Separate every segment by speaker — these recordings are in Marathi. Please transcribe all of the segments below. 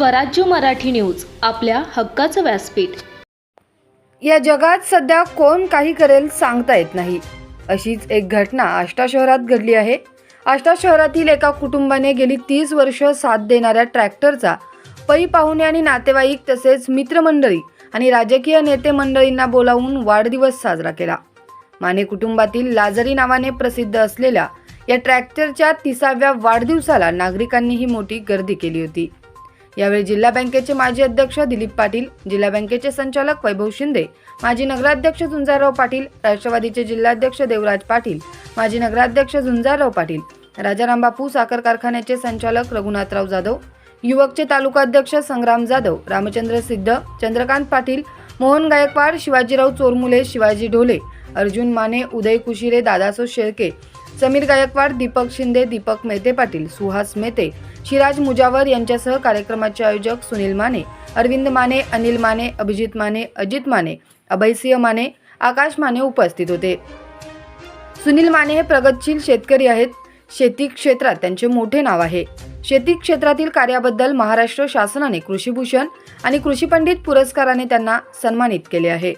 Speaker 1: स्वराज्य मराठी न्यूज आपल्या हक्काचं व्यासपीठ.
Speaker 2: या जगात सध्या कोण काही करेल सांगता येत नाही. अशीच एक घटना आष्टा शहरात घडली आहे. आष्टा शहरातील एका कुटुंबाने गेली तीस वर्ष साथ देणाऱ्या ट्रॅक्टरचा पै पाहुणे आणि नातेवाईक तसेच मित्रमंडळी आणि राजकीय नेते मंडळींना बोलावून वाढदिवस साजरा केला. माने कुटुंबातील लाजरी नावाने प्रसिद्ध असलेल्या या ट्रॅक्टरच्या तिसाव्या वाढदिवसाला नागरिकांनीही मोठी गर्दी केली होती. यावेळी जिल्हा बँकेचे माजी अध्यक्ष दिलीप पाटील जिल्हा बँकेचे संचालक वैभव शिंदे माजी नगराध्यक्ष झुंजारराव पाटील राष्ट्रवादीचे जिल्हाध्यक्ष देवराज पाटील माजी नगराध्यक्ष झुंजारराव पाटील राजाराम बापू साखर कारखान्याचे संचालक रघुनाथराव जाधव युवकचे तालुकाध्यक्ष संग्राम जाधव रामचंद्र सिद्ध चंद्रकांत पाटील मोहन गायकवाड शिवाजीराव चोरमुले शिवाजी ढोले अर्जुन माने उदय कुशिरे दादासो शेळके. समीर गायकवाड दीपक शिंदे दीपक मेहते पाटील सुहास मेहते. शिराज मुजावर यांच्यासह कार्यक्रमाचे आयोजक सुनील माने अरविंद माने अनिल माने अभिजित माने अजित माने अभयसिंह माने आकाश माने उपस्थित होते. सुनील माने हे प्रगतशील शेतकरी आहेत. शेती क्षेत्रात त्यांचे मोठे नाव आहे. शेती क्षेत्रातील कार्याबद्दल महाराष्ट्र शासनाने कृषीभूषण आणि कृषी पंडित पुरस्काराने त्यांना सन्मानित केले आहे.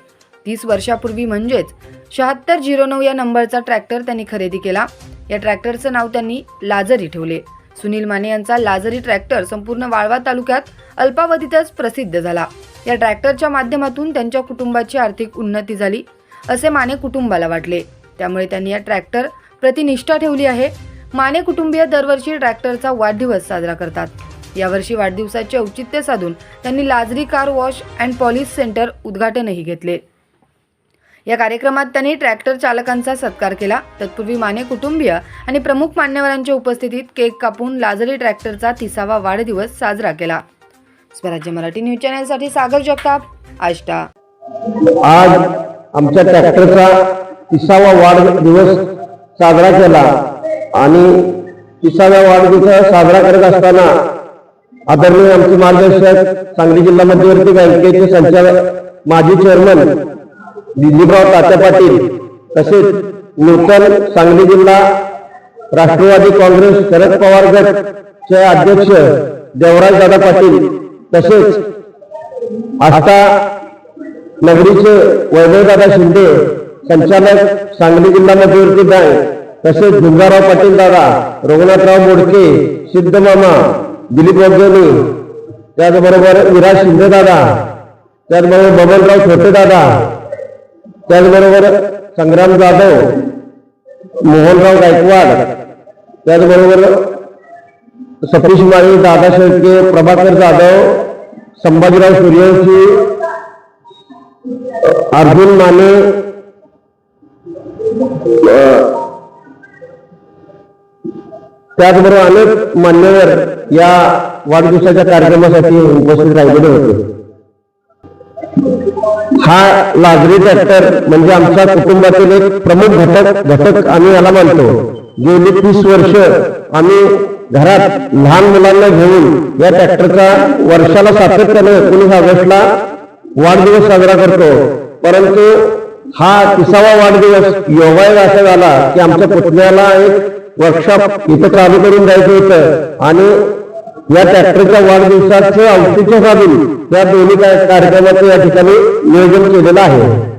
Speaker 2: तीस वर्षापूर्वी म्हणजेच शहात्तर झिरो नऊ या नंबरचा ट्रॅक्टर त्यांनी खरेदी केला. या ट्रॅक्टरचं नाव त्यांनी लाजरी ठेवले. सुनील माने यांचा लाजरी ट्रॅक्टर संपूर्ण वाळवा तालुक्यात अल्पावधीतच प्रसिद्ध झाला. या ट्रॅक्टरच्या माध्यमातून त्यांच्या कुटुंबाची आर्थिक उन्नती झाली असे माने कुटुंबाला वाटले. त्यामुळे त्यांनी या ट्रॅक्टर प्रतिनिष्ठा ठेवली आहे. माने कुटुंबीय दरवर्षी ट्रॅक्टरचा वाढदिवस साजरा करतात. यावर्षी वाढदिवसाचे औचित्य साधून त्यांनी लाजरी car wash and polish centre उद्घाटनही घेतले. या कार्यक्रमात त्यांनी ट्रॅक्टर चालकांचा सत्कार केला. तत्पूर्वी माने कुटुंबीय आणि प्रमुख मान्यवरांच्या उपस्थितीत केक कापून लाजरी ट्रॅक्टरचा तिसावा वाढदिवस साजरा केला. स्वराज्य मराठी न्यूज चॅनलसाठी सागर जगताप आष्टा.
Speaker 3: आज आमच्या ट्रॅक्टरचा तिसावा वाढदिवस साजरा केला आणि तिसाव्या वाढदिवस साजरा करत असताना आदरणीय आमचे मार्गदर्शक सांगली जिल्हा मध्यवर्ती बँकेचे संचालक माजी चेअरमन दिलीपराव तात्या पाटील तसेच नूतन सांगली जिल्हा राष्ट्रवादी काँग्रेस शरद पवार गटचे अध्यक्ष देवराज दादा पाटील तसेच आस्था नगरीचे वैभवदादा शिंदे संचालक सांगली जिल्हा मध्यवर्ती बँक तसेच झुंगाराव पाटील दादा रघुनाथराव मोडके सिद्धमामा दिलीप वगैरे त्याचबरोबर विराज शिंदे दादा त्याचबरोबर बबनराव छोटे दादा त्याचबरोबर संग्राम जाधव मोहनराव गायकवाड त्याचबरोबर सतीश माळी दादा शेळके प्रभाकर जाधव संभाजीराव सूर्यवंशी अर्जुन माने त्याचबरोबर अनेक मान्यवर या वाढदिवसाच्या कार्यक्रमासाठी उपस्थित राहिलेले होते. हा लाजरी ट्रॅक्टर म्हणजे आमच्या कुटुंबातील एक प्रमुख घटक घटक आम्ही याला मानतो. गेली तीस वर्ष आम्ही घरात लहान मुलांना घेऊन या ट्रॅक्टरचा वर्षाला सातत्याने एकोणीस ऑगस्टला वाढदिवस साजरा करतो. परंतु हा तिसावा वाढदिवस योगायोग असा झाला की आमच्या पुतण्याला एक वर्कशॉप इथं चालू करून जायचं होतं. आणि या ट्रॅक्टरच्या वाढदिवसाचं औषधीच्या साधून या दोन्ही कार्यक्रमाचं या ठिकाणी नियोजन केलेलं आहे.